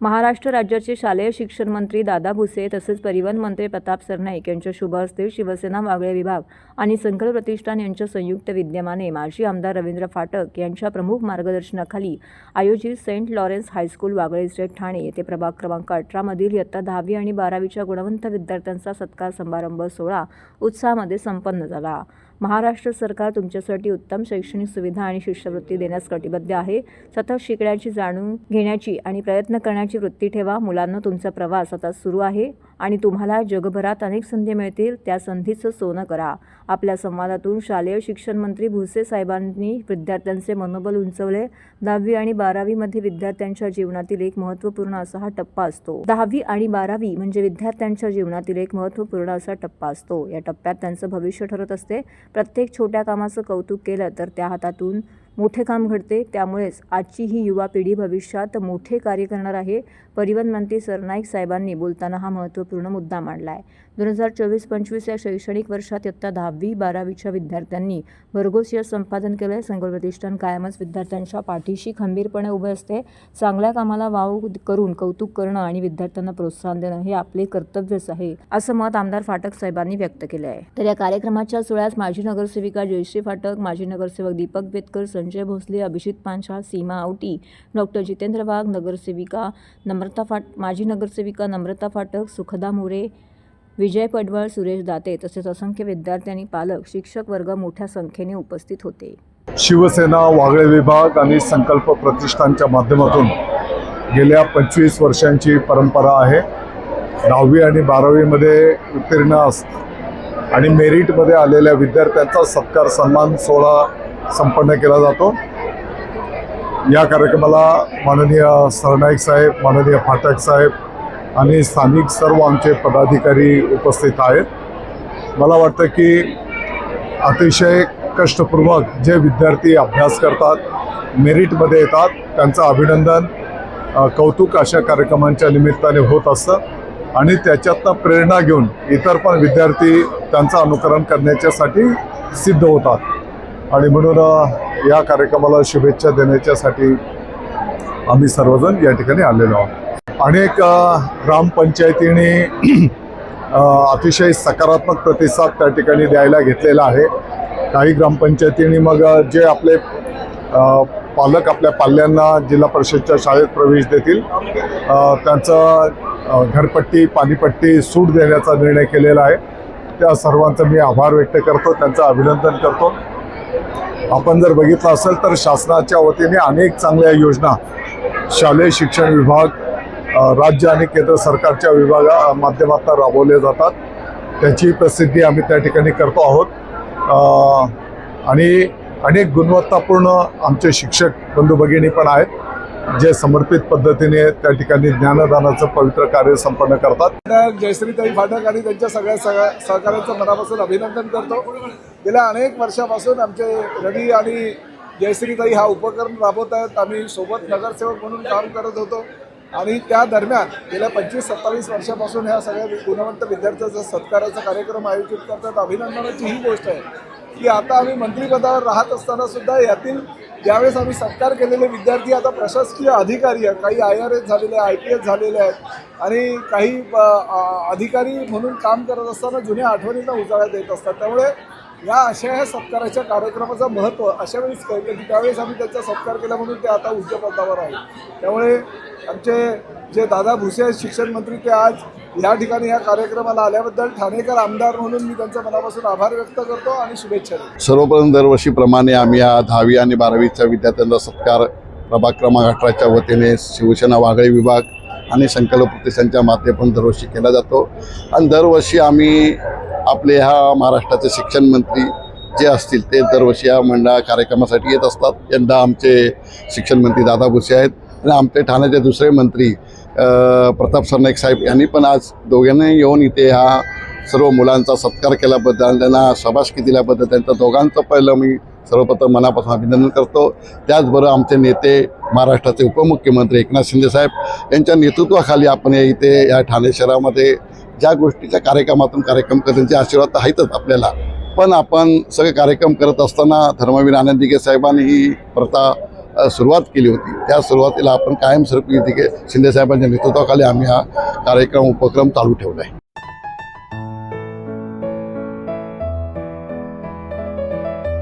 महाराष्ट्र राज्याचे शालेय शिक्षण मंत्री दादा भुसे तसेच परिवहन मंत्री प्रताप सरनाईक यांच्या शुभ हस्ते शिवसेना वागळे विभाग आणि संकल्प प्रतिष्ठान यांच्या संयुक्त विद्यमाने माजी आमदार रवींद्र फाटक यांच्या प्रमुख मार्गदर्शनाखाली आयोजित saint Lawrence high school Wagle state Thane येथे प्रभाग क्रमांक अठरामधील इयत्ता दहावी आणि बारावीच्या गुणवंत विद्यार्थ्यांचा सत्कार समारंभ सोहळा उत्साहामध्ये संपन्न झाला. महाराष्ट्र सरकार तुमच्यासाठी उत्तम शैक्षणिक सुविधा आणि शिष्यवृत्ती देण्यास कटिबद्ध आहे. सतत शिकण्याची जाणून घेण्याची आणि प्रयत्न करण्याची वृत्ती ठेवा. मुलांना तुमचा प्रवास आता सुरू आहे आणि तुम्हाला जगभरात अनेक संधी मिळतील. त्या संधीचं सोनं करा. आपल्या संवादातून शालेय शिक्षण मंत्री भुसे साहेबांनी विद्यार्थ्यांचे मनोबल उंचवले. दहावी आणि बारावीमध्ये विद्यार्थ्यांच्या जीवनातील एक महत्त्वपूर्ण असा हा टप्पा असतो. दहावी आणि बारावी म्हणजे विद्यार्थ्यांच्या जीवनातील एक महत्त्वपूर्ण असा टप्पा असतो. या टप्प्यात त्यांचं भविष्य ठरत असते. प्रत्येक छोट्या कामाचं कौतुक केलं तर त्या हातातून मोठे काम घडते. त्यामुळेच आजची ही युवा पिढी भविष्यात मोठे कार्य करणार आहे. परिवहन मंत्री सरनाईक साहेबांनी बोलताना हा महत्त्वपूर्ण मुद्दा मांडला आहे दोन हजार चोवीस पंचवीस या शैक्षणिक वर्षात इयत्ता दहावी बारावीच्या विद्यार्थ्यांनी भरघोस यश संपादन केलं आहे संकुल प्रतिष्ठान कायमच विद्यार्थ्यांच्या पाठीशी खंबीरपणे उभे असते. चांगल्या कामाला वाव करून कौतुक करणं आणि विद्यार्थ्यांना प्रोत्साहन देणं हे आपले कर्तव्यच आहे असं मत आमदार फाटक साहेबांनी व्यक्त केलं आहे तर या कार्यक्रमाच्या सोहळ्यास माजी नगरसेविका जयश्री फाटक माजी नगरसेवक दीपक बेतकर संजय भोसले अभिजित पांचाळ सीमा आवटी डॉक्टर जितेंद्र वाघ नगरसेविका नम्रता फाट माजी नगरसेविका नम्रता फाटक सुखदा मोरे विजय पडवळ सुरेश दाते तसेच असंख्य विद्यार्थी आणि पालक शिक्षक वर्ग मोठ्या संख्येने उपस्थित होते. शिवसेना वागळे विभाग आणि संकल्प प्रतिष्ठानच्या माध्यमातून गेल्या पंचवीस वर्षांची परंपरा आहे. दहावी आणि बारावीमध्ये उत्तीर्ण अस आणि मेरिटमध्ये आलेल्या विद्यार्थ्यांचा सत्कार सन्मान सोहळा संपन्न केला जातो. या कार्यक्रमाला माननीय सरनाईक साहेब माननीय फाटक साहेब आणि स्थानिक सर्व आमचे पदाधिकारी उपस्थित आहेत. मला वाटतं की अतिशय कष्टपूर्वक जे विद्यार्थी अभ्यास करतात मेरिटमध्ये येतात त्यांचं अभिनंदन कौतुक अशा कार्यक्रमांच्या निमित्ताने होत असतं. आणि त्याच्यातनं प्रेरणा घेऊन इतर पण विद्यार्थी त्यांचं अनुकरण करण्याच्यासाठी सिद्ध होतात. आणि म्हणून या कार्यक्रमाला शुभेच्छा देण्याच्यासाठी आम्ही सर्वजण या ठिकाणी आलेलो आहोत. अनेक अ, ग्रामपंचायतीने अतिशय सकारात्मक प्रतिसाद त्या ठिकाणी द्यायला घेतलेला आहे. काही ग्रामपंचायतींनी मग जे आपले पालक आपल्या पाल्यांना जिल्हा परिषदच्या शाळेत प्रवेश देतील त्यांचं घरपट्टी पाणीपट्टी सूट देण्याचा निर्णय केलेला आहे. त्या सर्वांचा मी आभार व्यक्त करतो त्यांचं अभिनंदन करतो. आपण जर बघितलं असेल तर शासनाच्या वतीने अनेक चांगल्या योजना शालेय शिक्षण विभाग राज्य आणि केंद्र सरकारच्या विभागा माध्यमातून राबवले जातात. त्याची प्रसिद्धी आम्ही त्या ठिकाणी करतो आहोत. आणि अनेक गुणवत्तापूर्ण आमचे शिक्षक बंधू भगिनी पण आहेत जे समर्पित पद्धतीने त्या ठिकाणी ज्ञानदानाचं पवित्र कार्य संपन्न करतात. जयश्रीताई फाटक आणि त्यांच्या सगळ्या सगळ्या सहकाऱ्यांचं मनापासून अभिनंदन करतो. गेल्या अनेक वर्षापासून आमचे रवी आणि जयश्रीताई हा उपक्रम राबवत आहेत. आम्ही सोबत नगरसेवक म्हणून काम करत होतो. आणि त्या दरम्यान गेल्या पंचवीस सत्तावीस वर्षापासून ह्या सगळ्या गुणवंत विद्यार्थ्यांचा सत्काराचा कार्यक्रम आयोजित करतात. अभिनंदनाची ही गोष्ट आहे की आता आम्ही मंत्रिपदावर राहत असताना सुद्धा यातील ज्यावेळेस आम्ही सत्कार केलेले विद्यार्थी आता प्रशासकीय अधिकारी आहेत. काही आय आर एस झालेले आय पी एस झालेले आहेत. आणि काही अधिकारी म्हणून काम करत असताना जुन्या आठवणींना उजाळ्यात येत असतात. त्यामुळे या अशा ह्या सत्काराच्या कार्यक्रमाचं महत्त्व अशा वेळेस कळतं की त्यावेळेस आम्ही त्यांचा सत्कार केला म्हणून ते आता उच्च आहे त्यामुळे आमचे जे दादा भुसे आहेत शिक्षण मंत्री ते आज या ठिकाणी या कार्यक्रमाला आल्याबद्दल ठाणेकर आमदार म्हणून मी त्यांचा मनापासून आभार व्यक्त करतो आणि शुभेच्छा देतो. सर्वप्रथम दरवर्षीप्रमाणे आम्ही या दहावी आणि बारावीच्या विद्यार्थ्यांचा सत्कार प्रभाग क्रमांक अठराच्या वतीने शिवसेना वागळे विभाग आणि संकल्प प्रतिष्ठानच्या माध्यमातून दरवर्षी केला जातो. आणि दरवर्षी आम्ही आपले ह्या महाराष्ट्राचे शिक्षण मंत्री जे असतील ते दरवर्षी या मंडळा कार्यक्रमासाठी येत असतात. यंदा आमचे शिक्षण मंत्री दादा भुसे आहेत. आणि आमचे ठाण्याचे दुसरे मंत्री प्रताप सरनाईक साहेब यांनी पण आज दोघांनाही येऊन इथे हा सर्व मुलांचा सत्कार केल्याबद्दल आणि त्यांना शाबासकी दिल्याबद्दल त्यांचं दोघांचं पहिलं मी सर्वप्रथम मनापासून अभिनंदन करतो. त्याचबरोबर आमचे नेते महाराष्ट्राचे उपमुख्यमंत्री एकनाथ शिंदे साहेब यांच्या नेतृत्वाखाली आपण इथे या ठाणे शहरामध्ये ज्या गोष्टीच्या कार्यक्रमातून कार्यक्रम करत त्यांचे आशीर्वाद तर आहेतच आपल्याला. पण आपण सगळे कार्यक्रम करत असताना धर्मवीर आनंदिके साहेबांनी ही प्रथा सुरुवात केली होती. त्या सुरुवातीला आपण कायमस्वरूपी शिंदे शिंदेसाहेबांच्या नेतृत्वाखाली आम्ही हा कार्यक्रम उपक्रम चालू ठेवला आहे.